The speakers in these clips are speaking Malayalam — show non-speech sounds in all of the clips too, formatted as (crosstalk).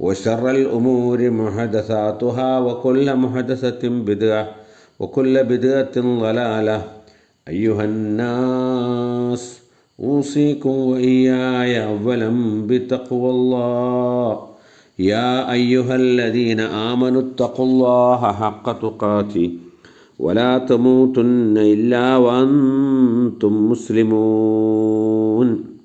وشر الأمور محدثاتها وكل محدثة بدعة وكل بدعة ضلالة. أيها الناس أوصيكم وإياي أولا بتقوى الله. يا أيها الذين آمنوا اتقوا الله حق تقاته. ولا تموتن إلا وأنتم مسلمون.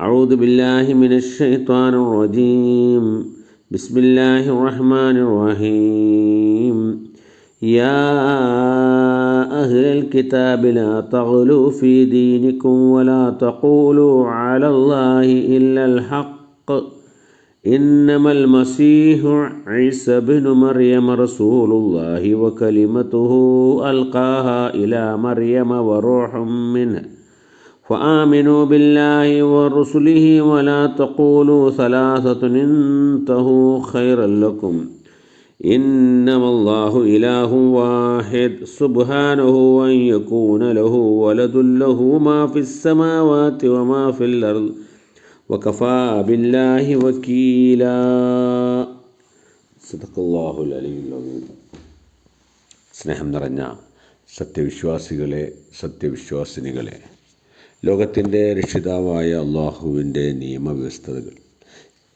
أعوذ بالله من الشيطان الرجيم. بسم الله الرحمن الرحيم. يا أهل الكتاب لا تغلوا في دينكم ولا تقولوا على الله إلا الحق. إنما المسيح عيسى بن مريم رسول الله وكلمته ألقاها إلى مريم وروح منه. فآمنوا بالله ورسله ولا تقولوا ثلاثة انتهوا خيرا لكم إنما الله إله واحد سبحانه أن يكون له ولد له ما في السماوات وما في الأرض وكفى بالله وكيلا صدق الله العلي العظيم സ്നേഹം നിറഞ്ഞ സത്യവിശ്വാസികളെ സത്യവിശ്വാസിനികളെ ലോകത്തിന്റെ രക്ഷിതാവായ അള്ളാഹുവിന്റെ നിയമവ്യവസ്ഥതകൾ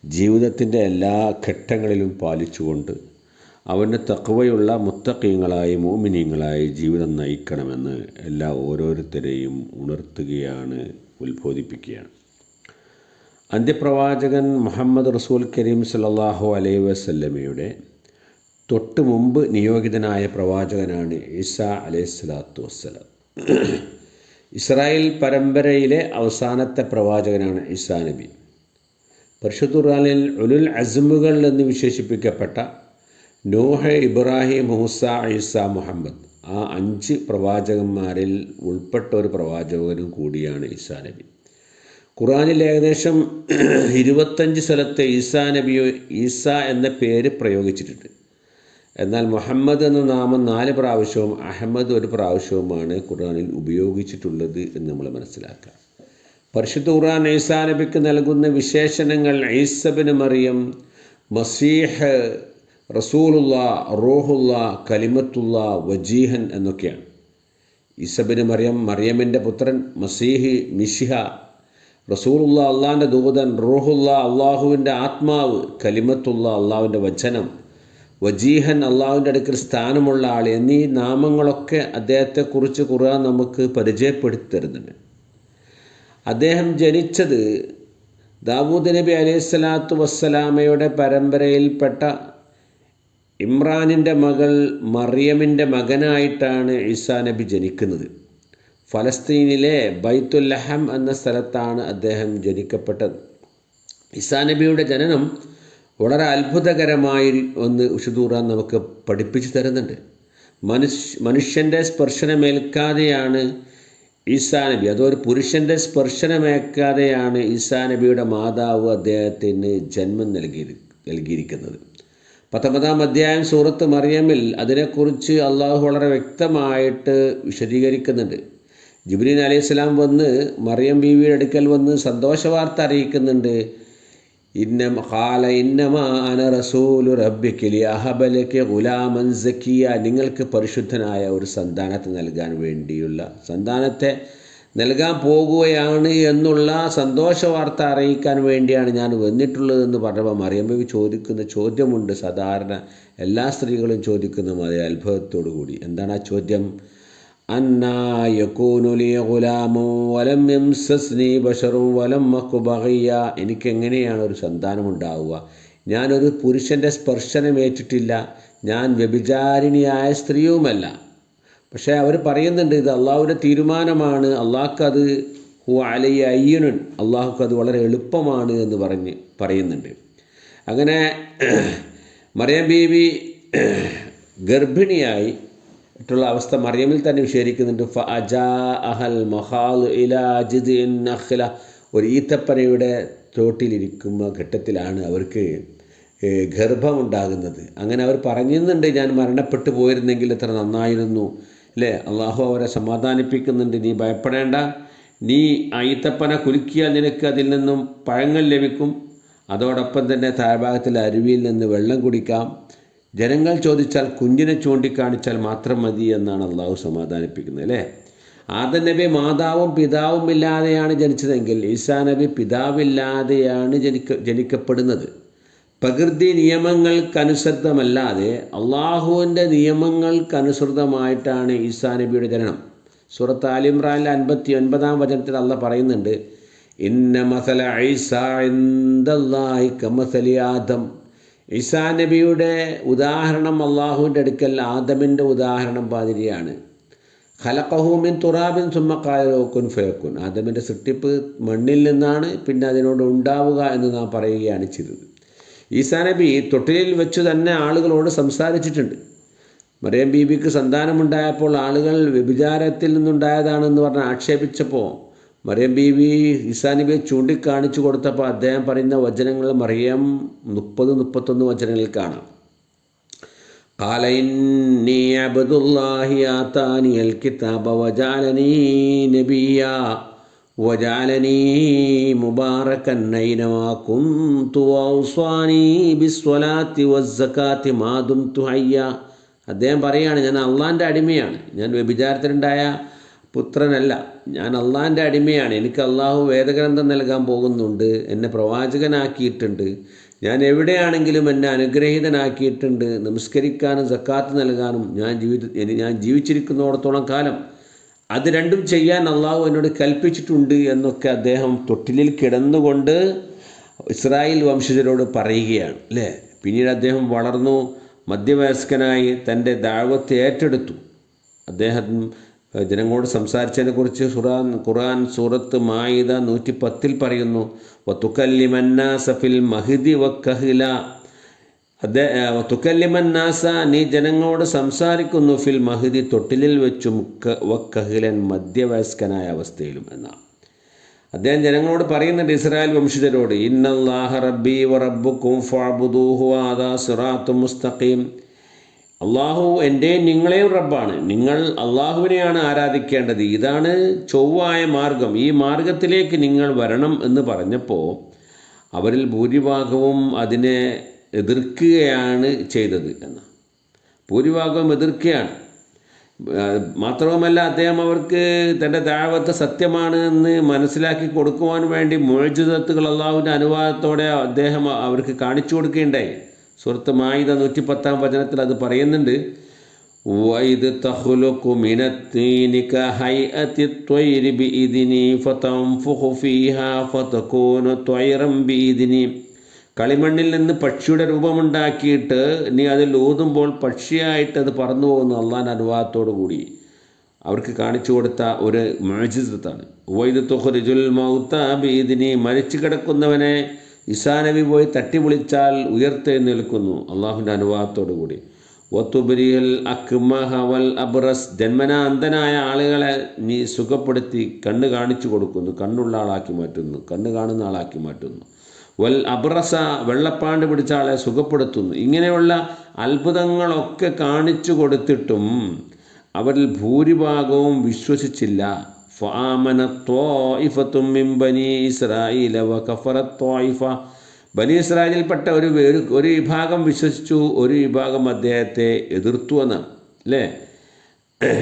ജീവിതത്തിന്റെ എല്ലാ ഘട്ടങ്ങളിലും പാലിച്ചുകൊണ്ട് അവന്റെ തക്കവയുള്ള മുത്തക്കീങ്ങളായി മോമിനിയങ്ങളായി ജീവിതം നയിക്കണമെന്ന് എല്ലാ ഓരോരുത്തരെയും ഉണർത്തുകയാണ് ഉത്ബോധിപ്പിക്കുകയാണ്. അന്ത്യപ്രവാചകൻ മുഹമ്മദ് റസൂൽ കരീം സല്ലാഹു അലൈ വസല്ലമയുടെ തൊട്ട് മുമ്പ് നിയോഗിതനായ പ്രവാചകനാണ് ഈസ അലൈഹി സ്വലാത്തു വസ്സലാം. ഇസ്രായേൽ പരമ്പരയിലെ അവസാനത്തെ പ്രവാചകനാണ് ഈസാ നബി. പരിശുദ്ധുറാനിൽ ഉലുൽ അസ്മുകൾ എന്ന് വിശേഷിപ്പിക്കപ്പെട്ട Noah Ibrahim Musa Isa Muhammad. ആ അഞ്ച് പ്രവാചകന്മാരിൽ ഉൾപ്പെട്ട ഒരു പ്രവാചകനും കൂടിയാണ് ഈസാ നബി. ഖുറാനിൽ ഏകദേശം ഇരുപത്തഞ്ച് സ്ഥലത്ത് ഈസാ നബിയോ ഈസ എന്ന പേര് പ്രയോഗിച്ചിട്ടുണ്ട്. എന്നാൽ മുഹമ്മദ് എന്ന നാമം നാല് പ്രാവശ്യവും അഹമ്മദ് ഒരു പ്രാവശ്യവുമാണ് ഖുർആാനിൽ ഉപയോഗിച്ചിട്ടുള്ളത് എന്ന് നമ്മൾ മനസ്സിലാക്കാം. പരിശുദ്ധ ഖുർആൻ ഈസാ നബിക്ക് നൽകുന്ന വിശേഷണങ്ങൾ ഈസബിന് മറിയം മസീഹ് റസൂലുള്ള റോഹുല്ല കലിമത്തുള്ള വജീഹൻ എന്നൊക്കെയാണ്. ഈസബിന് മറിയം മറിയമിന്റെ പുത്രൻ മസീഹി മിഷിഹ റസൂലുള്ള അള്ളാഹിന്റെ ദൂതൻ റോഹുള്ള അള്ളാഹുവിന്റെ ആത്മാവ് കലിമത്തുള്ള അള്ളാഹുവിന്റെ വചനം വജീഹൻ അള്ളാഹുവിന്റെ അടുക്കൽ സ്ഥാനമുള്ള ആൾ എന്നീ നാമങ്ങളൊക്കെ അദ്ദേഹത്തെക്കുറിച്ച് ഖുർആൻ നമുക്ക് പരിചയപ്പെടുത്തി തരുന്നുണ്ട് അദ്ദേഹം ജനിച്ചത് ദാവൂദ് നബി അലൈഹി സ്വലാത്തു വസ്സലാമയുടെ പരമ്പരയിൽപ്പെട്ട ഇമ്രാനിന്റെ മകൾ മറിയമിന്റെ മകനായിട്ടാണ് ഈസാ നബി ജനിക്കുന്നത്. ഫലസ്തീനിലെ ബൈത്തുല്ലഹം എന്ന സ്ഥലത്താണ് അദ്ദേഹം ജനിക്കപ്പെട്ടത്. ഈസാ നബിയുടെ ജനനം വളരെ അത്ഭുതകരമായി ഒന്ന് ഉഷുദൂറാൻ നമുക്ക് പഠിപ്പിച്ചു തരുന്നുണ്ട്. മനുഷ്യ മനുഷ്യന്റെ സ്പർശനമേൽക്കാതെയാണ് ഈസാ നബി അതൊരു പുരുഷന്റെ സ്പർശനമേൽക്കാതെയാണ് ഈസാ നബിയുടെ മാതാവ് അദ്ദേഹത്തിന് ജന്മം നൽകി നൽകിയിരിക്കുന്നത്. പത്തൊമ്പതാം അധ്യായം സൂറത്ത് മറിയമിൽ അതിനെക്കുറിച്ച് അള്ളാഹു വളരെ വ്യക്തമായിട്ട് വിശദീകരിക്കുന്നുണ്ട്. ജിബ്രീൻ അലൈഹിസ്സലാം വന്ന് മറിയം ബീവിയുടെ അടുക്കൽ വന്ന് സന്തോഷവാർത്ത അറിയിക്കുന്നുണ്ട്. ഇന്ന ഇന്നമാ അന റസൂലു ഗുലാമൻ നിങ്ങൾക്ക് പരിശുദ്ധനായ ഒരു സന്താനത്തെ നൽകാൻ വേണ്ടിയുള്ള സന്താനത്തെ നൽകാൻ പോകുകയാണ് എന്നുള്ള സന്തോഷ വാർത്ത അറിയിക്കാൻ വേണ്ടിയാണ് ഞാൻ വന്നിട്ടുള്ളതെന്ന് പറഞ്ഞപ്പോൾ മറിയം ബീവി ചോദിക്കുന്ന ചോദ്യമുണ്ട്. സാധാരണ എല്ലാ സ്ത്രീകളും ചോദിക്കുന്ന അതേ അത്ഭുതത്തോടു കൂടി എന്താണ് ആ ചോദ്യം? അന്നാ യകൂനു ലി ഗുലാമു വലം യംസസ്നി ബശറും വലം മക്കു എനിക്ക് എനിക്കെങ്ങനെയാണ് ഒരു സന്താനമുണ്ടാവുക ഞാനൊരു പുരുഷന്റെ സ്പർശനം ഏറ്റിട്ടില്ല. ഞാൻ വ്യഭിചാരിണിയായ സ്ത്രീയുമല്ല. പക്ഷേ അവർ പറയുന്നുണ്ട് ഇത് അള്ളാഹുവിന്റെ തീരുമാനമാണ്. അള്ളാഹ്ക്കത് ഹു അലയ്യ അയ്യനുൻ അള്ളാഹുക്ക് അത് വളരെ എളുപ്പമാണ് എന്ന് പറഞ്ഞ് പറയുന്നുണ്ട്. അങ്ങനെ മറിയം ബീവി ഗർഭിണിയായി ട്ടുള്ള അവസ്ഥ മറിയമിൽ തന്നെ വിശേഷിക്കുന്നുണ്ട്. ഫ അജാ അഹൽ മഹാൽ ഇലാ ഒരു ഈത്തപ്പനയുടെ തോട്ടിലിരിക്കുന്ന ഘട്ടത്തിലാണ് അവർക്ക് ഗർഭമുണ്ടാകുന്നത്. അങ്ങനെ അവർ പറയുന്നുണ്ട് ഞാൻ മരണപ്പെട്ടു പോയിരുന്നെങ്കിൽ എത്ര നന്നായിരുന്നു. അല്ലേ? അള്ളാഹു അവരെ സമാധാനിപ്പിക്കുന്നുണ്ട്. നീ ഭയപ്പെടേണ്ട. നീ ഈത്തപ്പന കുലുക്കിയാൽ നിനക്ക് അതിൽ നിന്നും പഴങ്ങൾ ലഭിക്കും. അതോടൊപ്പം തന്നെ താഴ്ഭാഗത്തിലെ അരുവിയിൽ നിന്ന് വെള്ളം കുടിക്കാം. ജനങ്ങൾ ചോദിച്ചാൽ കുഞ്ഞിനെ ചൂണ്ടിക്കാണിച്ചാൽ മാത്രം മതി എന്നാണ് അള്ളാഹു സമാധാനിപ്പിക്കുന്നത് അല്ലേ? ആദം നബി മാതാവും പിതാവും ഇല്ലാതെയാണ് ജനിച്ചതെങ്കിൽ ഈസാ നബി പിതാവില്ലാതെയാണ് ജനിക്ക ജനിക്കപ്പെടുന്നത്. പ്രകൃതി നിയമങ്ങൾക്കനുസൃതമല്ലാതെ അള്ളാഹുവിന്റെ നിയമങ്ങൾക്കനുസൃതമായിട്ടാണ് ഈസാ നബിയുടെ ജനനം. സൂറത്ത് ആലിമ്രാനിലെ അൻപത്തി ഒൻപതാം വചനത്തിൽ അള്ള പറയുന്നുണ്ട് ഇന്ന മസല ഐസ എന്തല്ലായി കമസലി ആദം. ഈസാ നബിയുടെ ഉദാഹരണം അള്ളാഹുവിന്റെ അടുക്കൽ ആദമിന്റെ ഉദാഹരണം പാതിരിയാണ്. ഖലഖഹൂമിൻ തുറാബിൻ സുമ്മക്കാലോക്കുൻ ഫയക്കുൻ ആദമിന്റെ സൃഷ്ടിപ്പ് മണ്ണിൽ നിന്നാണ് പിന്നെ അതിനോട് ഉണ്ടാവുക എന്ന് നാം പറയുകയാണ് ചെയ്തത്. ഈസാ നബി തൊട്ടിലിൽ വെച്ച് തന്നെ ആളുകളോട് സംസാരിച്ചിട്ടുണ്ട്. മറിയം ബീബിക്ക് സന്താനമുണ്ടായപ്പോൾ ആളുകൾ വ്യഭിചാരത്തിൽ നിന്നുണ്ടായതാണെന്ന് പറഞ്ഞ് ആക്ഷേപിച്ചപ്പോൾ മറിയം ബീബി ഈസാ നബിയെ ചൂണ്ടിക്കാണിച്ചു കൊടുത്തപ്പോൾ അദ്ദേഹം പറയുന്ന വചനങ്ങൾ മറിയം മുപ്പത് മുപ്പത്തൊന്ന് വചനങ്ങളിൽ കാണാം قال إني عبد الله آتاني الكتاب وجعلني نبيا وجعلني مباركا أينما كنت وأوصاني بالصلاة والزكاة ما دمت حيا അദ്ദേഹം പറയാണ് ഞാൻ അള്ളാൻ്റെ അടിമയാണ് ഞാൻ വ്യഭിചാരത്തിലുണ്ടായ പുത്രനല്ല ഞാൻ അള്ളാഹിന്റെ അടിമയാണ്. എനിക്ക് അള്ളാഹു വേദഗ്രന്ഥം നൽകാൻ പോകുന്നുണ്ട് എന്നെ പ്രവാചകനാക്കിയിട്ടുണ്ട്. ഞാൻ എവിടെയാണെങ്കിലും എന്നെ അനുഗ്രഹീതനാക്കിയിട്ടുണ്ട് നമസ്കരിക്കാനും സക്കാത്ത് നൽകാനും ഞാൻ ജീവിത ഞാൻ ജീവിച്ചിരിക്കുന്നിടത്തോളം കാലം അത് രണ്ടും ചെയ്യാൻ അള്ളാഹു എന്നോട് കൽപ്പിച്ചിട്ടുണ്ട് എന്നൊക്കെ അദ്ദേഹം തൊട്ടിലിൽ കിടന്നുകൊണ്ട് ഇസ്രായേൽ വംശജരോട് പറയുകയാണ് അല്ലേ? പിന്നീട് അദ്ദേഹം വളർന്നു മധ്യവയസ്കനായി തന്റെ ദാഴ്വത്തെ ഏറ്റെടുത്തു. അദ്ദേഹം ഏഹ്, സംസാരിച്ചതിനെ കുറിച്ച് ഖുറാൻ ഖുറാൻ സൂറത്ത് മായിദ നൂറ്റി പത്തിൽ പറയുന്നു വത്തുക്കല്ലിമന്നാസഫിൽ മഹിദി വക്കഹില. അതേ തുക്കല്ലിമന്നാസ നീ ജനങ്ങളോട് സംസാരിക്കുന്നു ഫിൽ മഹിദി തൊട്ടിലിൽ വെച്ചും വക്കഹിലൻ മധ്യവയസ്കനായ അവസ്ഥയിലും എന്നാണ്. അദ്ദേഹം ജനങ്ങളോട് പറയുന്നുണ്ട് ഇസ്രായേൽ വംശജരോട് ഇന്നല്ലാഹ റബ്ബി വ റബ്ബുക്കും ആദാ സിറാത്തു മുസ്തഖീം. അള്ളാഹു എന്റെ നിങ്ങളെയും റബ്ബാണ്. നിങ്ങൾ അള്ളാഹുവിനെയാണ് ആരാധിക്കേണ്ടത്. ഇതാണ് ചൊവ്വായ മാർഗം. ഈ മാർഗത്തിലേക്ക് നിങ്ങൾ വരണം എന്ന് പറഞ്ഞപ്പോൾ അവരിൽ ഭൂരിഭാഗവും അതിനെ എതിർക്കുകയാണ് ചെയ്തത് എന്ന്. ഭൂരിഭാഗവും എതിർക്കുകയാണ്. മാത്രവുമല്ല അദ്ദേഹം അവർക്ക് തന്റെ താഴ്വത്തെ സത്യമാണ് എന്ന് മനസ്സിലാക്കി കൊടുക്കുവാൻ വേണ്ടി മോചിതത്തുകൾ അള്ളാഹുവിന്റെ അനുവാദത്തോടെ അദ്ദേഹം അവർക്ക് കാണിച്ചു കൊടുക്കുകയുണ്ടായി. സുഹൃത്ത് മായുധ നൂറ്റി പത്താം വചനത്തിൽ അത് പറയുന്നുണ്ട് വൈദ് തഖ്ലുഖു മിനത്തീനി കഹൈഅത്തി ത്വയ്രി ബിഇദ്നി ഫതൻഫുഖു ഫീഹാ ഫതകൂനു ത്വയ്റൻ ബിഇദ്നി. കളിമണ്ണിൽ നിന്ന് പക്ഷിയുടെ രൂപമുണ്ടാക്കിയിട്ട് നീ അതിൽ ഊതുമ്പോൾ പക്ഷിയായിട്ട് അത് പറന്നു പോകുന്നു അള്ളാൻ അനുവാദത്തോടു കൂടി. അവർക്ക് കാണിച്ചു കൊടുത്ത ഒരു മാജിസത്താണ് വൈദ് തുഹ്റിജുൽ മൗത്ത ബീദിനി മരിച്ചു കിടക്കുന്നവനെ ഇസാ നബി പോയി തട്ടി വിളിച്ചാൽ ഉയർത്തെഴുന്നേൽക്കുന്നു അള്ളാഹുവിന്റെ അനുവാദത്തോടു കൂടി. ഒത്തുബരിയൽ അക്മഹ വൽ അബ്രസ്. ജന്മനാ അന്ധനായ ആളുകളെ നീ സുഖപ്പെടുത്തി കണ്ണ് കാണിച്ചു കൊടുക്കുന്നു. കണ്ണുള്ള ആളാക്കി മാറ്റുന്നു. കണ്ണ് കാണുന്ന ആളാക്കി മാറ്റുന്നു. വൽ അബ്രസ വെള്ളപ്പാണ്ട് പിടിച്ച ആളെ സുഖപ്പെടുത്തുന്നു. ഇങ്ങനെയുള്ള അത്ഭുതങ്ങളൊക്കെ കാണിച്ചു കൊടുത്തിട്ടും അവരിൽ ഭൂരിഭാഗവും വിശ്വസിച്ചില്ല. فآمنت طائفة من بني إسرائيل وكفرت طائفة ബനി ഇസ്രായേലിൽപ്പെട്ട ഒരു ഒരു ഒരു വിഭാഗം വിശ്വസിച്ചു ഒരു വിഭാഗം അദ്ദേഹത്തെ എതിർത്തു എന്നാണ് അല്ലേ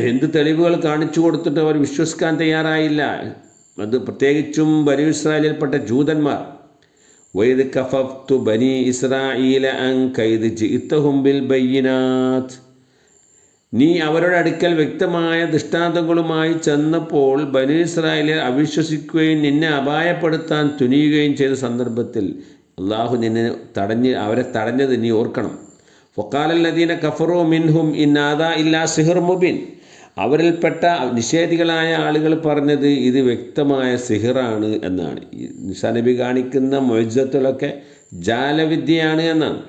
എന്ത് തെളിവുകൾ കാണിച്ചു കൊടുത്തിട്ട് അവർ വിശ്വസിക്കാൻ തയ്യാറായില്ല അത് പ്രത്യേകിച്ചും ബനി ഇസ്രായേലിൽപ്പെട്ട ജൂതന്മാർ വൈദ് കഫഫ്തു ബനി ഇസ്രായേല അൻ കൈദ് ജിത്തഹും ബിൽ ബയ്യിനാത്ത് നീ അവരുടെ അടുക്കൽ വ്യക്തമായ ദൃഷ്ടാന്തങ്ങളുമായി ചെന്നപ്പോൾ ബനീസ്രായേലിൽ അവിശ്വസിക്കുകയും നിന്നെ അപായപ്പെടുത്താൻ തുനിയുകയും ചെയ്ത സന്ദർഭത്തിൽ അള്ളാഹു നിന്നെ തടഞ്ഞ് അവരെ തടഞ്ഞത് നീ ഓർക്കണം. ഫൊക്കാലല്ലദീന കഫറോ മിൻഹും ഇന്നാദ ഇല്ലാ സിഹർ മുബിൻ. അവരിൽപ്പെട്ട നിഷേധികളായ ആളുകൾ പറഞ്ഞത് ഇത് വ്യക്തമായ സിഹിറാണ് എന്നാണ്. ഈ നിസാനബി കാണിക്കുന്ന മൊയ്സത്തുകളൊക്കെ ജാലവിദ്യയാണ് എന്നാണ്.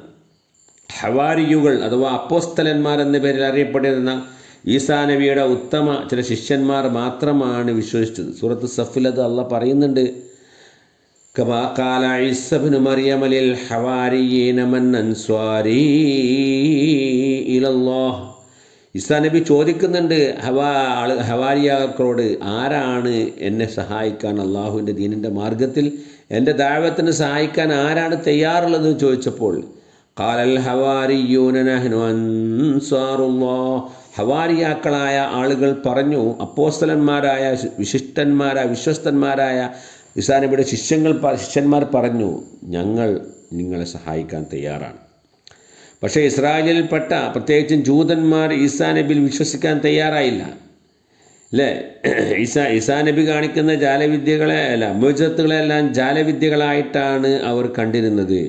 ഹവാരിയുകൾ അഥവാ അപ്പോസ്തലന്മാർ എന്ന പേരിൽ അറിയപ്പെട്ടിരുന്ന ഈസാ നബിയുടെ ഉത്തമ ചില ശിഷ്യന്മാർ മാത്രമാണ് വിശ്വസിച്ചത്. സൂറത്ത് സഫിലത് അല്ല പറയുന്നുണ്ട്. ഇസാനബി നബി ചോദിക്കുന്നുണ്ട് ഹവാ ഹവാരിയാക്കളോട് ആരാണ് എന്നെ സഹായിക്കാൻ അള്ളാഹുവിന്റെ ദീനിന്റെ മാർഗത്തിൽ എന്റെ ദാവത്തിന് സഹായിക്കാൻ ആരാണ് തയ്യാറുള്ളത് ചോദിച്ചപ്പോൾ കാലൽ الله ഹവാരിയാക്കളായ ആളുകൾ പറഞ്ഞു അപ്പോസ്തലന്മാരായ വിശിഷ്ടന്മാരായ വിശ്വസ്തന്മാരായ ഇസാനബിയുടെ ശിഷ്യങ്ങൾ ശിഷ്യന്മാർ പറഞ്ഞു ഞങ്ങൾ നിങ്ങളെ സഹായിക്കാൻ തയ്യാറാണ്. പക്ഷേ ഇസ്രായേലിൽപ്പെട്ട പ്രത്യേകിച്ചും ജൂതന്മാർ ഈസാ വിശ്വസിക്കാൻ തയ്യാറായില്ല. അല്ലേ ഈസാ ഈസാ നബി കാണിക്കുന്ന ജാലവിദ്യകളെ അല്ല മോചത്തുകളെല്ലാം ജാലവിദ്യകളായിട്ടാണ് അവർ കണ്ടിരുന്നത്.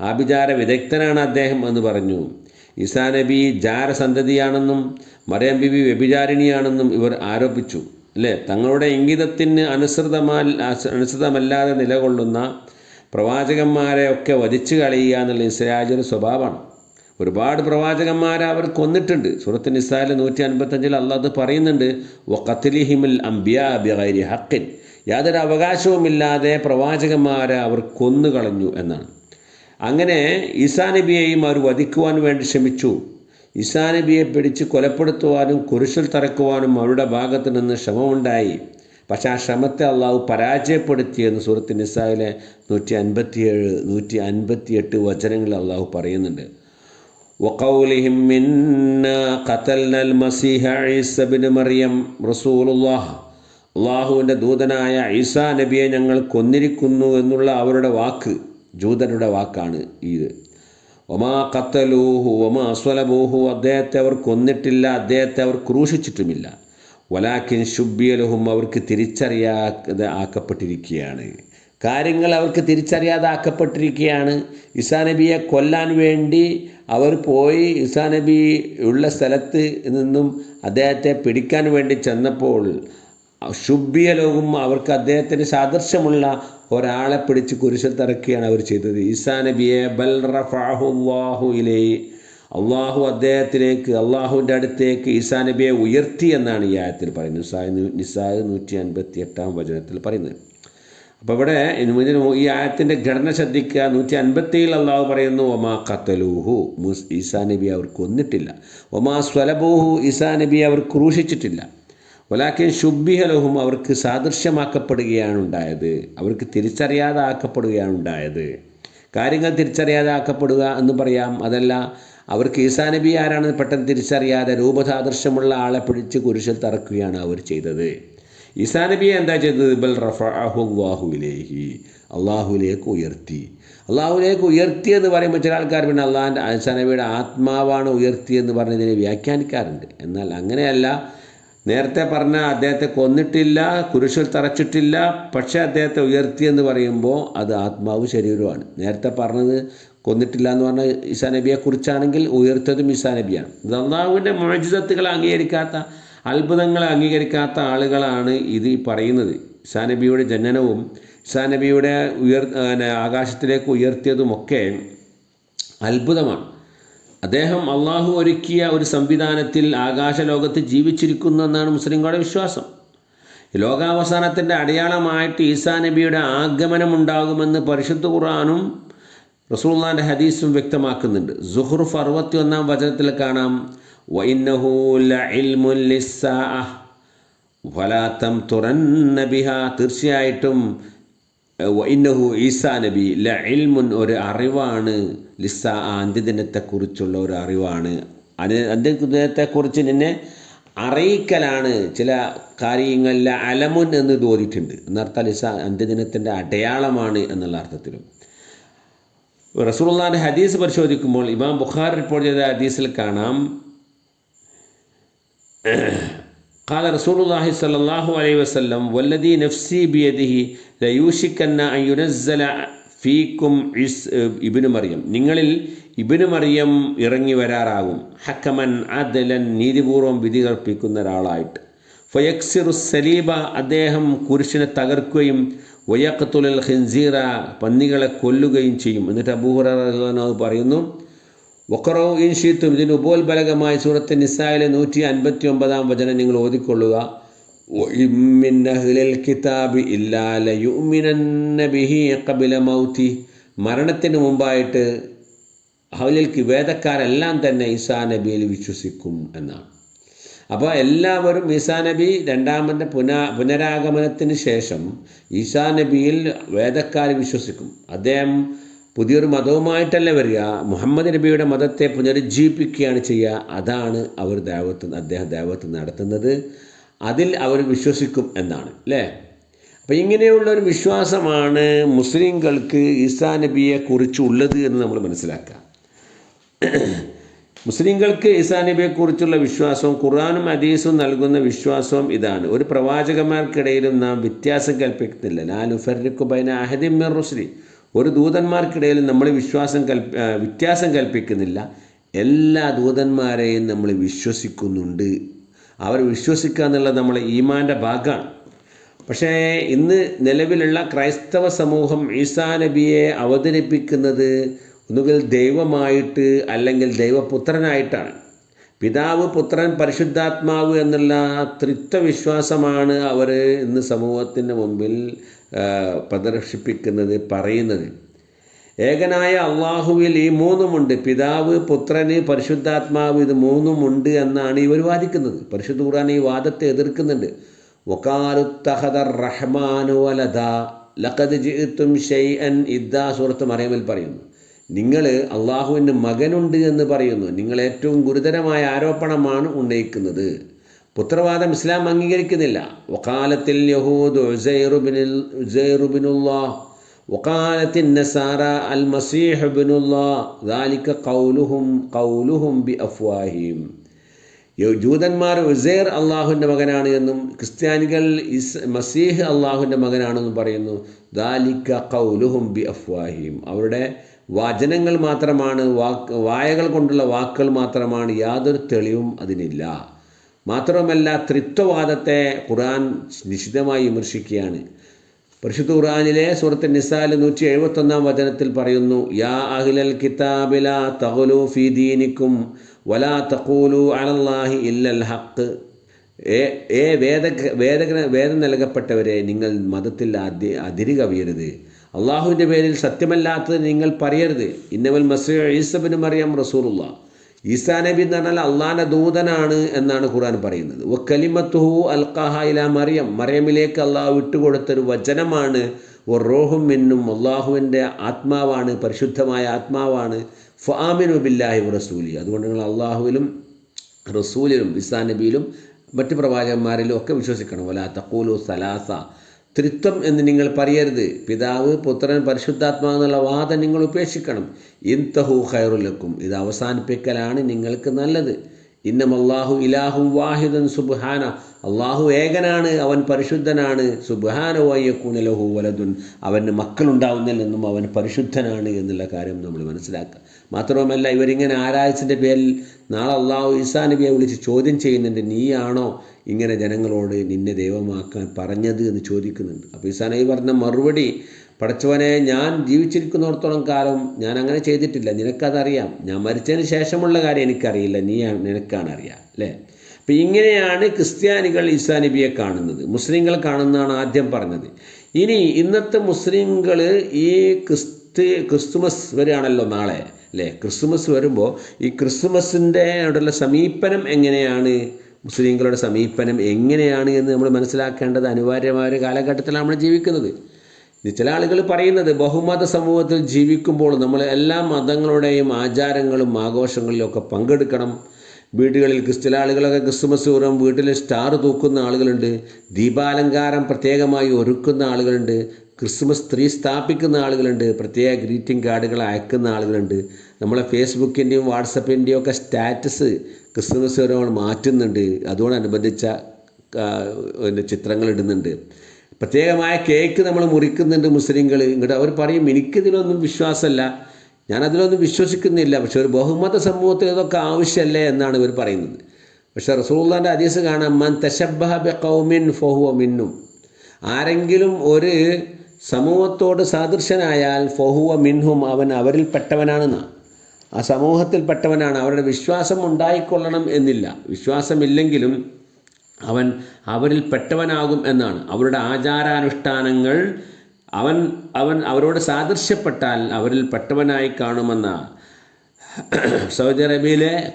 ആഭിചാര വിദഗ്ധനാണ് അദ്ദേഹം എന്ന് പറഞ്ഞു. ഇസാനബി ജാരസന്തതിയാണെന്നും മറിയം ബിബി വ്യഭിചാരിണിയാണെന്നും ഇവർ ആരോപിച്ചു. അല്ലേ? തങ്ങളുടെ ഇംഗിതത്തിന് അനുസൃതമാ അനുസൃതമല്ലാതെ നിലകൊള്ളുന്ന പ്രവാചകന്മാരെ ഒക്കെ വധിച്ചു കളയുക എന്നുള്ള ഇസ്രായേലിന്റെ സ്വഭാവമാണ്. ഒരുപാട് പ്രവാചകന്മാരെ അവർ കൊന്നിട്ടുണ്ട്. സുഹൃത്ത് നിസാലിൽ നൂറ്റി അൻപത്തഞ്ചിൽ അള്ളാഹ് പറയുന്നുണ്ട്. ഒ കത്തിലിഹിമിൽ അംബിയ ഹക്കിൻ യാതൊരു അവകാശവുമില്ലാതെ പ്രവാചകന്മാരെ അവർ കൊന്നുകളഞ്ഞു എന്നാണ്. അങ്ങനെ ഈസാ നബിയെയും അവർ വധിക്കുവാൻ വേണ്ടി ശ്രമിച്ചു ഈസാ നബിയെ പിടിച്ച് കൊലപ്പെടുത്തുവാനും കുരിശിൽ തറക്കുവാനും അവരുടെ ഭാഗത്ത് നിന്ന് ശ്രമമുണ്ടായി പക്ഷേ ആ ശ്രമത്തെ അള്ളാഹു പരാജയപ്പെടുത്തിയെന്ന് സുഹൃത്ത് നിസായിലെ നൂറ്റി അൻപത്തിയേഴ് നൂറ്റി അൻപത്തിയെട്ട് വചനങ്ങളിൽ അള്ളാഹു പറയുന്നുണ്ട് وقولهم منا قتلنا المسيح عيسى بن مريم رسول الله അള്ളാഹുവിൻ്റെ ദൂതനായ ഈസാ നബിയെ ഞങ്ങൾ കൊന്നിരിക്കുന്നു എന്നുള്ള അവരുടെ വാക്ക് ജൂതരുടെ വാക്കാണ് ഇത്. ഒമാ കത്തലൂഹു ഒമാ അസ്വലബൂഹു അദ്ദേഹത്തെ അവർ കൊന്നിട്ടില്ല അദ്ദേഹത്തെ അവർ ക്രൂശിച്ചിട്ടുമില്ല. വലാക്കിൻ ശുബിയലഹും അവർക്ക് തിരിച്ചറിയാതെ ആക്കപ്പെട്ടിരിക്കുകയാണ്. കാര്യങ്ങൾ അവർക്ക് തിരിച്ചറിയാതെ ആക്കപ്പെട്ടിരിക്കുകയാണ്. ഇസാ നബിയെ കൊല്ലാൻ വേണ്ടി അവർ പോയി ഇസാ നബി ഉള്ള സ്ഥലത്ത് നിന്നും അദ്ദേഹത്തെ പിടിക്കാൻ വേണ്ടി ചെന്നപ്പോൾ ശുബിയലോകും അവർക്ക് അദ്ദേഹത്തിന് സാദൃശ്യമുള്ള ഒരാളെ പിടിച്ച് കുരിശിൽ തറക്കുകയാണ് അവർ ചെയ്തത്. ഈസാ നബിയെ ബൽ അള്ളാഹു അദ്ദേഹത്തിലേക്ക് അള്ളാഹുവിന്റെ അടുത്തേക്ക് ഈസാ നബിയെ ഉയർത്തി എന്നാണ് ഈ ആയത്തിൽ പറയുന്നത്. നിസായ് നിസായ് നൂറ്റി അൻപത്തി എട്ടാം വചനത്തിൽ പറയുന്നത്. അപ്പോൾ ഇവിടെ ഈ ആയത്തിന്റെ ഘടന ശ്രദ്ധിക്കുക. നൂറ്റി അൻപത്തിയിൽ അള്ളാഹു പറയുന്നു ഒമാ കത്തലൂഹു മുസ് ഈസാ നബി അവർ കൊന്നിട്ടില്ല. ഒമാ സ്വലബൂഹു. ഈസാ നബി അവർ ക്രൂശിച്ചിട്ടില്ല. ഒലാക്കിൻ ശുബിഹലഹും അവർക്ക് സാദൃശ്യമാക്കപ്പെടുകയാണ് ഉണ്ടായത് അവർക്ക് തിരിച്ചറിയാതെ ആക്കപ്പെടുകയാണ് ഉണ്ടായത് കാര്യങ്ങൾ തിരിച്ചറിയാതെ ആക്കപ്പെടുക എന്ന് പറയാം. അതല്ല അവർക്ക് ഈസാ നബി ആരാണെന്ന് പെട്ടെന്ന് തിരിച്ചറിയാതെ രൂപസാദൃശ്യമുള്ള ആളെ പിടിച്ച് കുരിശിൽ തറക്കുകയാണ് അവർ ചെയ്തത്. ഈസാ എന്താ ചെയ്തത്? ബൽ റഫാഹുല്ലാഹുലേഹി അള്ളാഹുലേക്ക് ഉയർത്തി. അള്ളാഹുലേക്ക് ഉയർത്തി എന്ന് പറയുമ്പോൾ ചില ആൾക്കാർ പിന്നെ അള്ളാഹിന്റെ ഈസാ നബിയുടെ ആത്മാവാണ് ഉയർത്തി എന്ന് പറഞ്ഞതിനെ വ്യാഖ്യാനിക്കാറുണ്ട്. എന്നാൽ അങ്ങനെയല്ല നേരത്തെ പറഞ്ഞ അദ്ദേഹത്തെ കൊന്നിട്ടില്ല കുരിശിൽ തറച്ചിട്ടില്ല പക്ഷേ അദ്ദേഹത്തെ ഉയർത്തിയെന്ന് പറയുമ്പോൾ അത് ആത്മാവ് ശരീരമാണ് നേരത്തെ പറഞ്ഞത് കൊന്നിട്ടില്ല എന്ന് പറഞ്ഞ ഈസാ നബിയെ കുറിച്ചാണെങ്കിൽ ഉയർത്തതും ഈസാ നബിയാണ്. അള്ളാഹുവിന്റെ അംഗീകരിക്കാത്ത അത്ഭുതങ്ങളെ അംഗീകരിക്കാത്ത ആളുകളാണ് ഇത് പറയുന്നത്. ഈസാ നബിയുടെ ജനനവും ഈസാ നബിയുടെ ഉയർ ആകാശത്തിലേക്ക് ഉയർത്തിയതുമൊക്കെ അത്ഭുതമാണ്. അദ്ദേഹം അള്ളാഹു ഒരുക്കിയ ഒരു സംവിധാനത്തിൽ ആകാശലോകത്ത് ജീവിച്ചിരിക്കുന്നു എന്നാണ് മുസ്ലിങ്ങളുടെ വിശ്വാസം. ലോകാവസാനത്തിന്റെ അടയാളമായിട്ട് ഈസാ നബിയുടെ ആഗമനം ഉണ്ടാകുമെന്ന് പരിശുദ്ധ ഖുർആാനും റസൂള്ളാന്റെ ഹദീസും വ്യക്തമാക്കുന്നുണ്ട്. സുഹ്റുഫ് അറുപത്തി ഒന്നാം വചനത്തിൽ കാണാം തീർച്ചയായിട്ടും ഈസാ നബി ല ഇൽമുൻ ഒരു അറിവാണ്. ലിസ ആ അന്ത്യദിനത്തെക്കുറിച്ചുള്ള ഒരു അറിവാണ് അത് അന്ത്യദിനത്തെക്കുറിച്ച് നിന്നെ അറിയിക്കലാണ് ചില കാര്യങ്ങളിൽ അലമുൻ എന്ന് തോന്നിയിട്ടുണ്ട് എന്നർത്ഥം ലിസ അന്ത്യദിനത്തിൻ്റെ അടയാളമാണ് എന്നുള്ള അർത്ഥത്തിലും റസൂലുള്ളാഹിന്റെ ഹദീസ് പരിശോധിക്കുമ്പോൾ ഇമാം ബുഖാർ റിപ്പോർട്ട് ചെയ്ത ഹദീസിൽ കാണാം قال رسول الله صلى الله عليه وسلم والذي نفسي بيده ليوشكن أن ينزل ഫീക്കും ഇസ് ഇബിന് മറിയം. നിങ്ങളിൽ ഇബിന് മറിയം ഇറങ്ങി വരാറാകും. ഹക്കമൻ അദലൻ നീതിപൂർവം വിധി കൽപ്പിക്കുന്ന ഒരാളായിട്ട്. ഫയക്സിറു സലീബ അദ്ദേഹം കുരിശിനെ തകർക്കുകയും വയക്കത്തുലൽ ഹിൻസീറ പന്നികളെ കൊല്ലുകയും ചെയ്യും. എന്നിട്ട് അബൂഹുറത് പറയുന്നു വക്കറോ ഇൻഷീത്തും ഇതിന് ഉപോത്ബലകമായ സൂറത്ത് നിസായിലെ നൂറ്റി അൻപത്തി ഒമ്പതാം വചനം നിങ്ങൾ ഓതിക്കൊള്ളുക. കിതാബി به قبل മൗതി മരണത്തിന് മുമ്പായിട്ട് ഹൗലിൽക്ക് വേദക്കാരെല്ലാം തന്നെ ഈസാ നബിയിൽ വിശ്വസിക്കും എന്നാണ്. അപ്പോൾ എല്ലാവരും ഈസാ നബി രണ്ടാമത്തെ പുന പുനരാഗമനത്തിന് ശേഷം ഈസാ നബിയിൽ വേദക്കാർ വിശ്വസിക്കും. അദ്ദേഹം പുതിയൊരു മതവുമായിട്ടല്ല വരിക? മുഹമ്മദ് നബിയുടെ മതത്തെ പുനരുജ്ജീവിപ്പിക്കുകയാണ് ചെയ്യുക. അതാണ് അവർ ദേവത്ത് അദ്ദേഹം ദേവത്ത് നടത്തുന്നത്. അതിൽ അവർ വിശ്വസിക്കും എന്നാണ് അല്ലേ അപ്പം ഇങ്ങനെയുള്ള ഒരു വിശ്വാസമാണ് മുസ്ലിങ്ങൾക്ക് ഈസാ നബിയെ കുറിച്ചുള്ളത് എന്ന് നമ്മൾ മനസ്സിലാക്കുക. (clears throat) മുസ്ലിങ്ങൾക്ക് ഈസാ നബിയെക്കുറിച്ചുള്ള വിശ്വാസവും ഖുർആാനും അദീസും നൽകുന്ന വിശ്വാസവും ഇതാണ്. ഒരു പ്രവാചകന്മാർക്കിടയിലും നാം വ്യത്യാസം കൽപ്പിക്കുന്നില്ല. ലാലു ഫെർക്കു ബൈന അഹദിമിർ റുസ്ലി. ഒരു ദൂതന്മാർക്കിടയിലും നമ്മൾ വിശ്വാസം കൽപ്പ വ്യത്യാസം കൽപ്പിക്കുന്നില്ല. എല്ലാ ദൂതന്മാരെയും നമ്മൾ വിശ്വസിക്കുന്നുണ്ട് അവർ വിശ്വസിക്കുക എന്നുള്ളത് നമ്മളെ ഈമാന്റെ ഭാഗമാണ്. പക്ഷേ ഇന്ന് നിലവിലുള്ള ക്രൈസ്തവ സമൂഹം ഈസാ നബിയെ അവതരിപ്പിക്കുന്നത് ഒന്നുകിൽ ദൈവമായിട്ട് അല്ലെങ്കിൽ ദൈവപുത്രനായിട്ടാണ്. പിതാവ് പുത്രൻ പരിശുദ്ധാത്മാവ് എന്നുള്ള ത്രിത്വവിശ്വാസമാണ് അവർ ഇന്ന് സമൂഹത്തിന്റെ മുമ്പിൽ പ്രദർശിപ്പിക്കുന്നത് പറയുന്നത്. ഏകനായ അള്ളാഹുവിൽ ഈ മൂന്നുമുണ്ട്. പിതാവ് പുത്രന് പരിശുദ്ധാത്മാവ് ഇത് മൂന്നുമുണ്ട് എന്നാണ് ഇവർ വാദിക്കുന്നത്. പരിശുദ്ധ ഖുർആൻ ഈ വാദത്തെ എതിർക്കുന്നുണ്ട്. വക്കാലുത്തഹദർ റഹ്മാനു വലദ ലഖദ് ജിത്തും ഷെയ്അൻ ഇദ്ദാ സൂറത്ത് മറിയമിൽ പറയുന്നു. നിങ്ങൾ അള്ളാഹുവിന് മകനുണ്ട് എന്ന് പറയുന്നു. നിങ്ങൾ ഏറ്റവും ഗുരുതരമായ ആരോപണമാണ് ഉന്നയിക്കുന്നത്. പുത്രവാദം ഇസ്ലാം അംഗീകരിക്കുന്നില്ല. വക്കാലത്തിൽ യഹൂദ് ഉസൈറുബിനുല്ലാഹ് وقالت النصارى المسيح ابن الله ذلك قولهم قولهم بأفواههم ജൂതന്മാർ ഉസൈർ അള്ളാഹുവിൻ്റെ മകനാണ് എന്നും ക്രിസ്ത്യാനികൾ ഇസ് മസീഹ് അള്ളാഹുവിൻ്റെ മകനാണെന്നും പറയുന്നു ദാലിക്ക കൗലുഹും ബി അഫ്വാഹിം അവരുടെ വചനങ്ങൾ മാത്രമാണ് വാക്ക് വായകൾ കൊണ്ടുള്ള വാക്കുകൾ മാത്രമാണ് യാതൊരു തെളിവും അതിനില്ല മാത്രമല്ല ത്രിത്വവാദത്തെ ഖുർആൻ നിശിതമായി വിമർശിക്കുകയാണ് പരിശുദ്ധ ഖുറാനിലെ സൂറത്ത് നിസാൽ നൂറ്റി എഴുപത്തൊന്നാം വചനത്തിൽ പറയുന്നു യാ അഹിലൽ കിതാബില തഹുലു ഫി ദീനിക്കും വലാ തഖൂലു അലല്ലാഹി ഇല്ലൽ ഹക്ക് ഏ വേദ വേദ വേദം നൽകപ്പെട്ടവരെ നിങ്ങൾ മതത്തിൽ അതി അതിരി കവിയരുത് അള്ളാഹുവിന്റെ പേരിൽ സത്യമല്ലാത്തത് നിങ്ങൾ പറയരുത്. ഇന്നവൽ മസീ ഈസബിന് മറിയം റസൂലുള്ള. ഈസാ നബി എന്ന് പറഞ്ഞാൽ അള്ളാഹിന്റെ ദൂതനാണ് എന്നാണ് ഖുർആൻ പറയുന്നത്. ഒ കലിമത്തുഹു ഇല മറിയം. മറിയമിലേക്ക് അള്ളാഹു വിട്ടുകൊടുത്തൊരു വചനമാണ് ഒ റോഹും മിന്നും അള്ളാഹുവിന്റെ ആത്മാവാണ് പരിശുദ്ധമായ ആത്മാവാണ്. ഫാമിനു ബില്ലാഹി റസൂലി. അതുകൊണ്ട് നിങ്ങൾ അള്ളാഹുവിലും റസൂലിലും ഇസാ നബിയിലും മറ്റ് പ്രവാചകന്മാരിലും ഒക്കെ വിശ്വസിക്കണം. വലാ തക്കൂലു സലാസ. ത്രിത്വം എന്ന് നിങ്ങൾ പറയരുത്. പിതാവ് പുത്രൻ പരിശുദ്ധാത്മാവ് എന്നുള്ള വാദം നിങ്ങൾ ഉപേക്ഷിക്കണം. ഇൻതഹു ഖൈറുലക്കും ഇത് അവസാനിപ്പിക്കലാണ് നിങ്ങൾക്ക് നല്ലത്. ഇന്നം അള്ളാഹു ഇലാഹു വാഹിദൻ സുബ്ഹാന. അള്ളാഹു ഏകനാണ് അവൻ പരിശുദ്ധനാണ്. സുബ്ഹാന വയ്യക്കൂനലഹു വലതുൻ അവന് മക്കളുണ്ടാവുന്നില്ലെന്നും അവൻ പരിശുദ്ധനാണ് എന്നുള്ള കാര്യം നമ്മൾ മനസ്സിലാക്കുക. മാത്രവുമല്ല ഇവരിങ്ങനെ ആരായ്സിന്റെ പേരിൽ നാളെ അള്ളാഹു ഈസാ നബിയെ വിളിച്ച് ചോദ്യം ചെയ്യുന്നുണ്ട് നീയാണോ ഇങ്ങനെ ജനങ്ങളോട് നിന്നെ ദൈവമാക്കാൻ പറഞ്ഞത്? എന്ന് ചോദിക്കുന്നുണ്ട്. അപ്പോൾ ഈസാ നബി പറഞ്ഞ മറുപടി പഠിച്ചവനെ ഞാൻ ജീവിച്ചിരിക്കുന്നിടത്തോളം കാലം ഞാൻ അങ്ങനെ ചെയ്തിട്ടില്ല. നിനക്കതറിയാം. ഞാൻ മരിച്ചതിന് ശേഷമുള്ള കാര്യം എനിക്കറിയില്ല. നീ നിനക്കാണ് അറിയാം. അല്ലേ? അപ്പം ഇങ്ങനെയാണ് ക്രിസ്ത്യാനികൾ ഈസാ നബിയെ കാണുന്നത്. മുസ്ലിങ്ങൾ കാണുന്നതാണ് ആദ്യം പറഞ്ഞത്. ഇനി ഇന്നത്തെ മുസ്ലിങ്ങൾ ഈ ക്രിസ്തു ക്രിസ്തുമസ് വരികയാണല്ലോ നാളെ. അല്ലേ? ക്രിസ്മസ് വരുമ്പോൾ ഈ ക്രിസ്മസിന്റെ അവിടെയുള്ള സമീപനം എങ്ങനെയാണ്? മുസ്ലിങ്ങളുടെ സമീപനം എങ്ങനെയാണ് എന്ന് നമ്മൾ മനസ്സിലാക്കേണ്ടത് അനിവാര്യമായ ഒരു കാലഘട്ടത്തിലാണ് നമ്മൾ ജീവിക്കുന്നത്. ചില ആളുകൾ പറയുന്നത് ബഹുമത സമൂഹത്തിൽ ജീവിക്കുമ്പോൾ നമ്മൾ എല്ലാ മതങ്ങളുടെയും ആചാരങ്ങളും ആഘോഷങ്ങളിലും ഒക്കെ പങ്കെടുക്കണം. വീടുകളിൽ ചില ആളുകളൊക്കെ ക്രിസ്മസ് പൂർവം വീട്ടിൽ സ്റ്റാർ തൂക്കുന്ന ആളുകളുണ്ട്. ദീപാലങ്കാരം പ്രത്യേകമായി ഒരുക്കുന്ന ആളുകളുണ്ട്. ക്രിസ്മസ് ട്രീ സ്ഥാപിക്കുന്ന ആളുകളുണ്ട് പ്രത്യേക ഗ്രീറ്റിംഗ് കാർഡുകൾ അയക്കുന്ന ആളുകളുണ്ട്. നമ്മളെ ഫേസ്ബുക്കിന്റെയും വാട്സപ്പിന്റെയും ഒക്കെ സ്റ്റാറ്റസ് ക്രിസ്മസ് വരെ മാറ്റുന്നുണ്ട്. അതോടനുബന്ധിച്ച ചിത്രങ്ങൾ ഇടുന്നുണ്ട്. പ്രത്യേകമായ കേക്ക് നമ്മൾ മുറിക്കുന്നുണ്ട് മുസ്ലിങ്ങൾ ഇങ്ങോട്ട് അവർ പറയും എനിക്കിതിലൊന്നും വിശ്വാസമല്ല. ഞാനതിലൊന്നും വിശ്വസിക്കുന്നില്ല. പക്ഷെ ഒരു ബഹുമത സമൂഹത്തിൽ ഇതൊക്കെ ആവശ്യമല്ലേ എന്നാണ് ഇവർ പറയുന്നത്. പക്ഷെ റസൂള്ളാന്റെ ഹദീസ് കാണാം മൻ തശബ്ബഹ ബെ കൗമിൻ ഫഹുവ മിന്നും. ആരെങ്കിലും ഒരു സമൂഹത്തോട് സാദൃശ്യനായാൽ ഫഹുവ മിൻഹും അവൻ അവരിൽപ്പെട്ടവനാണെന്നാണ് ആ സമൂഹത്തിൽപ്പെട്ടവനാണ് അവരുടെ വിശ്വാസം ഉണ്ടായിക്കൊള്ളണം എന്നില്ല. വിശ്വാസമില്ലെങ്കിലും അവൻ അവരിൽ പെട്ടവനാകും എന്നാണ്. അവരുടെ ആചാരാനുഷ്ഠാനങ്ങൾ അവൻ അവൻ അവരോട് സാദൃശ്യപ്പെട്ടാൽ അവരിൽ പെട്ടവനായി കാണുമെന്ന. സൗദി അറേബ്യയിലെ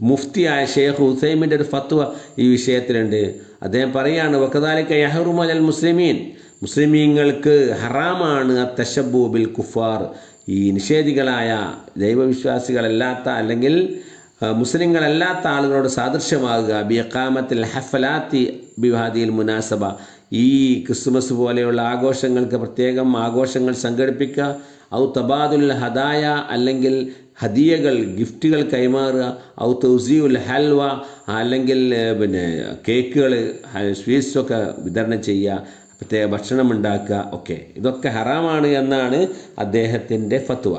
മുഫ്തിയായ ഷെയ്ഖ് ഹുസൈമിന്റെ ഒരു ഫത്വ ഈ വിഷയത്തിലുണ്ട്. അദ്ദേഹം പറയുകയാണ് വക്കതാലിക്ക യഹറുമൽ മുസ്ലിമീൻ. മുസ്ലിമീങ്ങൾക്ക് ഹറാമാണ് ആ തശബൂബിൽ കുഫാർ. ഈ നിഷേധികളായ ദൈവവിശ്വാസികളല്ലാത്ത അല്ലെങ്കിൽ മുസ്ലിങ്ങളല്ലാത്ത ആളുകളോട് സാദൃശ്യമാകുക. ബിയക്കാമത്തിൽ ഹഫലാത്തി ബിവാദിയിൽ മുനാസബ. ഈ ക്രിസ്മസ് പോലെയുള്ള ആഘോഷങ്ങൾക്ക് പ്രത്യേകം ആഘോഷങ്ങൾ സംഘടിപ്പിക്കുക. ഔ തബാദുൽ ഹദായ അല്ലെങ്കിൽ ഹദിയകൾ ഗിഫ്റ്റുകൾ കൈമാറുക. ഔ തൗസിയുൽ ഹൽവ അല്ലെങ്കിൽ പിന്നെ കേക്കുകൾ സ്വീറ്റ്സൊക്കെ വിതരണം ചെയ്യുക. പ്രത്യേക ഭക്ഷണം ഉണ്ടാക്കുക. ഒക്കെ ഇതൊക്കെ ഹറാമാണ് എന്നാണ് അദ്ദേഹത്തിന്റെ ഫത്വ.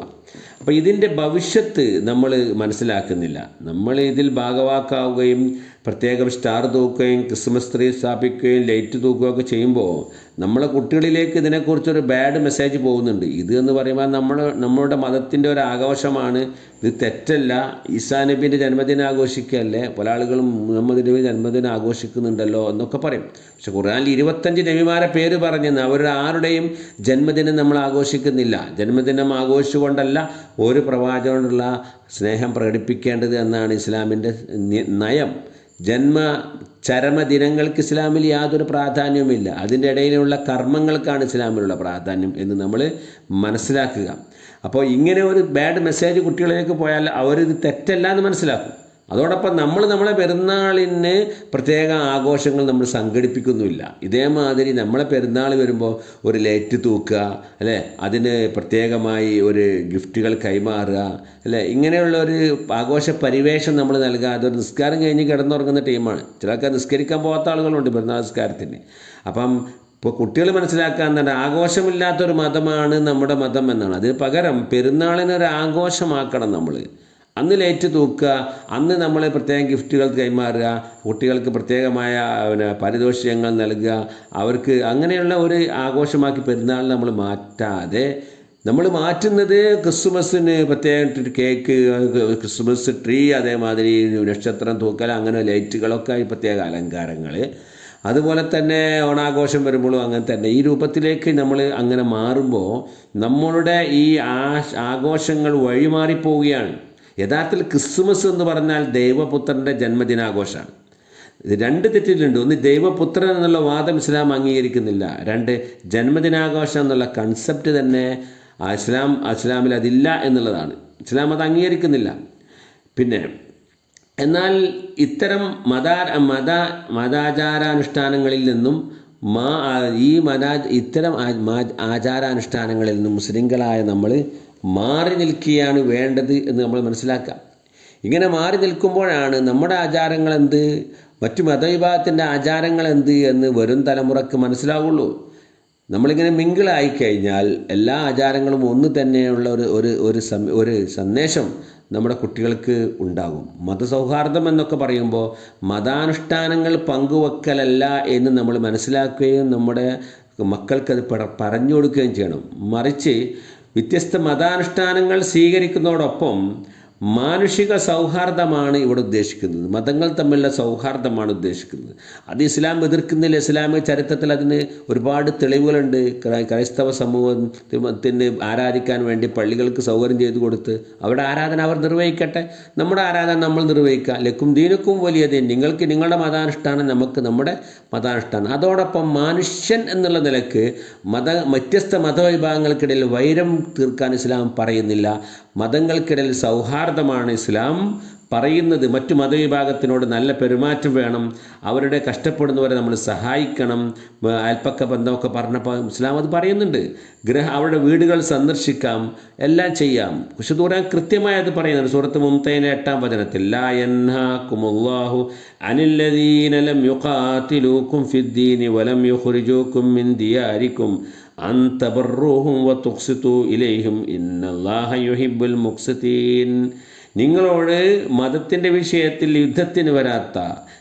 അപ്പോൾ ഇതിന്റെ ഭവിഷ്യത്ത് നമ്മൾ മനസ്സിലാക്കുന്നില്ല. നമ്മൾ ഇതിൽ ഭാഗവാക്കാവുകയും പ്രത്യേകം സ്റ്റാർ തൂക്കുകയും ക്രിസ്മസ് ട്രീ സ്ഥാപിക്കുകയും ലൈറ്റ് തൂക്കുകയൊക്കെ ചെയ്യുമ്പോൾ നമ്മളെ കുട്ടികളിലേക്ക് ഇതിനെക്കുറിച്ചൊരു ബാഡ് മെസ്സേജ് പോകുന്നുണ്ട്. ഇത് എന്ന് പറയുമ്പോൾ നമ്മൾ നമ്മളുടെ മതത്തിന്റെ ഒരു ആഘോഷമാണ്. ഇത് തെറ്റല്ല. ഈസാ നബീന്റെ ജന്മദിനം ആഘോഷിക്കുകയല്ലേ പല ആളുകളും മുഹമ്മദ് നബി ജന്മദിനം ആഘോഷിക്കുന്നുണ്ടല്ലോ എന്നൊക്കെ പറയും. പക്ഷെ ഖുർആാനിൽ ഇരുപത്തഞ്ച് നബിമാരെ പേര് പറഞ്ഞെന്ന് അവരുടെ ആരുടെയും ജന്മദിനം നമ്മൾ ആഘോഷിക്കുന്നില്ല. ജന്മദിനം ആഘോഷിച്ചുകൊണ്ടല്ല ഒരു പ്രവാചകനോടുള്ള സ്നേഹം പ്രകടിപ്പിക്കേണ്ടത് എന്നാണ് ഇസ്ലാമിന്റെ നയം. ജന്മ ചരമദിനങ്ങൾക്ക് ഇസ്ലാമിൽ യാതൊരു പ്രാധാന്യവുമില്ല. അതിന്റെ ഇടയിലുള്ള കർമ്മങ്ങൾക്കാണ് ഇസ്ലാമിലുള്ള പ്രാധാന്യം എന്ന് നമ്മൾ മനസ്സിലാക്കുക. അപ്പോൾ ഇങ്ങനെ ഒരു ബാഡ് മെസ്സേജ് കുട്ടികളിലേക്ക് പോയാൽ അവരിത് തെറ്റല്ല എന്ന് മനസ്സിലാക്കും. അതോടൊപ്പം നമ്മൾ നമ്മളെ പെരുന്നാളിന് പ്രത്യേക ആഘോഷങ്ങൾ നമ്മൾ സംഘടിപ്പിക്കുന്നുമില്ല. ഇതേമാതിരി നമ്മളെ പെരുന്നാൾ വരുമ്പോൾ ഒരു ലൈറ്റ് തൂക്കുക അല്ലേ? അതിന് പ്രത്യേകമായി ഒരു ഗിഫ്റ്റുകൾ കൈമാറുക അല്ലേ? ഇങ്ങനെയുള്ള ഒരു ആഘോഷ പരിവേഷം നമ്മൾ നൽകാതെ അതൊരു നിസ്കാരം കഴിഞ്ഞ് കിടന്നുറങ്ങുന്ന ടീമാണ്. ചിലർക്ക് നിസ്കരിക്കാൻ പോകാത്ത ആളുകളുണ്ട് പെരുന്നാൾ നിസ്കാരത്തിന്. അപ്പം ഇപ്പോൾ കുട്ടികൾ മനസ്സിലാക്കാൻ തന്നെ ആഘോഷമില്ലാത്തൊരു മതമാണ് നമ്മുടെ മതം എന്നാണ്. അതിന് പകരം പെരുന്നാളിനൊരു ആഘോഷമാക്കണം നമ്മൾ. അന്ന് ലൈറ്റ് തൂക്കുക അന്ന് നമ്മൾ പ്രത്യേകം ഗിഫ്റ്റുകൾ കൈമാറുക കുട്ടികൾക്ക് പ്രത്യേകമായ പിന്നെ പാരിതോഷികങ്ങൾ നൽകുക അവർക്ക് അങ്ങനെയുള്ള ഒരു ആഘോഷമാക്കി പെരുന്നാൾ നമ്മൾ മാറ്റാതെ നമ്മൾ മാറ്റുന്നത് ക്രിസ്മസിന് പ്രത്യേകം കേക്ക് ക്രിസ്മസ് ട്രീ അതേമാതിരി നക്ഷത്രം തൂക്കൽ അങ്ങനെ ലൈറ്റുകളൊക്കെ ഈ പ്രത്യേക അലങ്കാരങ്ങൾ അതുപോലെ തന്നെ ഓണാഘോഷം വരുമ്പോഴും അങ്ങനെ തന്നെ. ഈ രൂപത്തിലേക്ക് നമ്മൾ അങ്ങനെ മാറുമ്പോൾ നമ്മളുടെ ഈ ആഘോഷങ്ങൾ വഴിമാറിപ്പോവുകയാണ്. യഥാർത്ഥത്തിൽ ക്രിസ്മസ് എന്ന് പറഞ്ഞാൽ ദൈവപുത്രന്റെ ജന്മദിനാഘോഷമാണ്. രണ്ട് തെറ്റിലുണ്ട്. ഒന്ന് ദൈവപുത്രൻ എന്നുള്ള വാദം ഇസ്ലാം അംഗീകരിക്കുന്നില്ല. രണ്ട് ജന്മദിനാഘോഷം എന്നുള്ള കൺസെപ്റ്റ് തന്നെ ഇസ്ലാം ഇസ്ലാമിൽ അതില്ല എന്നുള്ളതാണ്. ഇസ്ലാം അത് അംഗീകരിക്കുന്നില്ല. പിന്നെ എന്നാൽ ഇത്തരം മത മത മതാചാരാനുഷ്ഠാനങ്ങളിൽ നിന്നും മാ ഈ മതാ ഇത്തരം ആചാരാനുഷ്ഠാനങ്ങളിൽ നിന്നും മുസ്ലിങ്ങളായ നമ്മൾ മാറി നിൽക്കുകയാണ് വേണ്ടത് എന്ന് നമ്മൾ മനസ്സിലാക്കാം. ഇങ്ങനെ മാറി നിൽക്കുമ്പോഴാണ് നമ്മുടെ ആചാരങ്ങൾ എന്ത് മറ്റു മതവിഭാഗത്തിന്റെ ആചാരങ്ങൾ എന്ത് എന്ന് വരും തലമുറയ്ക്ക് മനസ്സിലാവുള്ളൂ. നമ്മളിങ്ങനെ മിങ്കിളായി കഴിഞ്ഞാൽ എല്ലാ ആചാരങ്ങളും ഒന്ന് തന്നെയുള്ള ഒരു ഒരു ഒരു ഒരു സന്ദേശം നമ്മുടെ കുട്ടികൾക്ക് ഉണ്ടാകും. മതസൗഹാർദ്ദം എന്നൊക്കെ പറയുമ്പോൾ മതാനുഷ്ഠാനങ്ങൾ പങ്കുവെക്കലല്ല എന്ന് നമ്മൾ മനസ്സിലാക്കുകയും നമ്മുടെ മക്കൾക്കത് പറഞ്ഞു കൊടുക്കുകയും ചെയ്യണം. മറിച്ച് വ്യത്യസ്ത മതാനുഷ്ഠാനങ്ങൾ സ്വീകരിക്കുന്നതോടൊപ്പം മാനുഷിക സൗഹാർദ്ദമാണ് ഇവിടെ ഉദ്ദേശിക്കുന്നത്. മതങ്ങൾ തമ്മിലുള്ള സൗഹാർദ്ദമാണ് ഉദ്ദേശിക്കുന്നത്. അത് ഇസ്ലാം എതിർക്കുന്നില്ല. ഇസ്ലാമിക ചരിത്രത്തിൽ അതിന് ഒരുപാട് തെളിവുകളുണ്ട്. ക്രൈ- ക്രൈസ്തവ സമൂഹത്തിന് ആരാധിക്കാൻ വേണ്ടി പള്ളികൾക്ക് സൗകര്യം ചെയ്തു കൊടുത്ത് അവരുടെ ആരാധന അവർ നിർവഹിക്കട്ടെ. നമ്മുടെ ആരാധന നമ്മൾ നിർവഹിക്കുക. ലക്കും ദീനക്കും വലിയ ദീൻ നിങ്ങൾക്ക് നിങ്ങളുടെ മതാനുഷ്ഠാനം നമുക്ക് നമ്മുടെ മതാനുഷ്ഠാനം. അതോടൊപ്പം മനുഷ്യൻ എന്നുള്ള നിലയ്ക്ക് മത വ്യത്യസ്ത മതവിഭാഗങ്ങൾക്കിടയിൽ വൈരം തീർക്കാൻ ഇസ്ലാം പറയുന്നില്ല. മതങ്ങൾക്കിടയിൽ സൗഹാർദ്ദമാണ് ഇസ്ലാം. പറയുന്നത് മറ്റു മതവിഭാഗത്തിനോട് നല്ല പെരുമാറ്റം വേണം. അവരുടെ കഷ്ടപ്പെടുന്നവരെ നമ്മൾ സഹായിക്കണം. അയൽപ്പക്ക ബന്ധമൊക്കെ പറഞ്ഞപ്പോൾ ഇസ്ലാം അത് പറയുന്നുണ്ട്. ഗ്രഹ അവരുടെ വീടുകൾ സന്ദർശിക്കാം. എല്ലാം ചെയ്യാം. പക്ഷെ ദൂരം കൃത്യമായി അത് പറയുന്നുണ്ട്. സൂറത്ത് മുംതയിലെ എട്ടാം വചനത്തിൽ ലാ അനില്ലദീനലം യുഖാതിലൂക്കും ഫിദ്ദീനി വലം യുഖ്രിജൂക്കും മിൻ അൻ തബറൂഹും വതുഖ്സിതു ഇലൈഹിം ഇന്നല്ലാഹ യുഹിബ്ബുൽ മുഖ്സിതീൻ. നിങ്ങളോട് മതത്തിന്റെ വിഷയത്തിൽ യുദ്ധത്തിന് വരാത്ത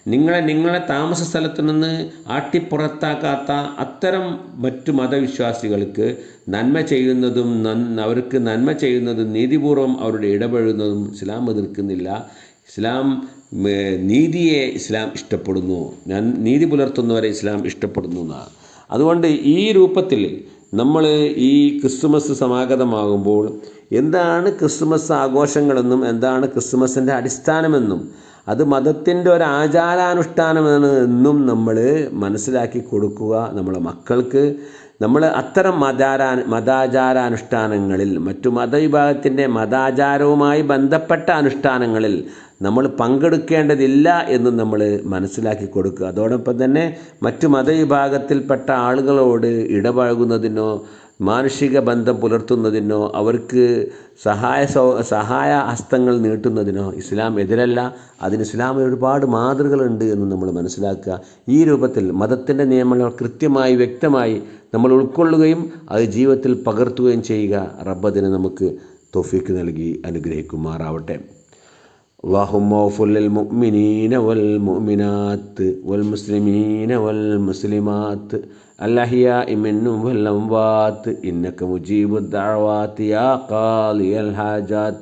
നിങ്ങളെ നിങ്ങളെ താമസ സ്ഥലത്തു നിന്ന് ആട്ടിപ്പുറത്താക്കാത്ത അത്തരം മറ്റു മതവിശ്വാസികൾക്ക് നന്മ ചെയ്യുന്നതും അവർക്ക് നന്മ ചെയ്യുന്നതും നീതിപൂർവം അവരുടെ ഇടപെടുന്നതും ഇസ്ലാം എതിർക്കുന്നില്ല. ഇസ്ലാം നീതിയെ ഇസ്ലാം ഇഷ്ടപ്പെടുന്നു. നീതി പുലർത്തുന്നവരെ ഇസ്ലാം ഇഷ്ടപ്പെടുന്നു എന്നാണ്. അതുകൊണ്ട് ഈ രൂപത്തിൽ നമ്മൾ ഈ ക്രിസ്തുമസ് സമാഗതമാകുമ്പോൾ എന്താണ് ക്രിസ്തുമസ് ആഘോഷങ്ങളെന്നും എന്താണ് ക്രിസ്തുമസിന്റെ അടിസ്ഥാനമെന്നും അത് മതത്തിന്റെ ഒരു ആചാരാനുഷ്ഠാനമാണ് എന്നും നമ്മൾ മനസ്സിലാക്കി കൊടുക്കുക നമ്മളെ മക്കൾക്ക് നമ്മൾ അത്തരം മതാരാ മതാചാരാനുഷ്ഠാനങ്ങളിൽ മറ്റു മതവിഭാഗത്തിന്റെ മതാചാരവുമായി ബന്ധപ്പെട്ട അനുഷ്ഠാനങ്ങളിൽ നമ്മൾ പങ്കെടുക്കേണ്ടതില്ല എന്ന് നമ്മൾ മനസ്സിലാക്കി കൊടുക്കുക. അതോടൊപ്പം തന്നെ മറ്റു മതവിഭാഗത്തിൽപ്പെട്ട ആളുകളോട് ഇടപഴകുന്നതിനോ മാനുഷിക ബന്ധം പുലർത്തുന്നതിനോ അവർക്ക് സഹായ സഹായ ഹസ്തങ്ങൾ നീട്ടുന്നതിനോ ഇസ്ലാം എതിരല്ല. അതിന് ഇസ്ലാമിൽ ഒരുപാട് മാതൃകകളുണ്ട് എന്ന് നമ്മൾ മനസ്സിലാക്കുക. ഈ രൂപത്തിൽ മതത്തിന്റെ നിയമങ്ങൾ കൃത്യമായി വ്യക്തമായി നമ്മൾ ഉൾക്കൊള്ളുകയും അത് ജീവിതത്തിൽ പകർത്തുകയും ചെയ്യുക റബ്ബതിന് നമുക്ക് തൊഫീക്ക് നൽകി അനുഗ്രഹിക്കുമാറാവട്ടെ اللهم اغفر للمؤمنين والمؤمنات والمسلمين والمسلمات الأحياء منهم والأموات إنك مجيب الدعوات يا قاضي الحاجات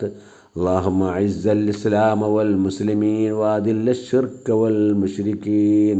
اللهم أعز الإسلام والمسلمين وأذل الشرك والمشركين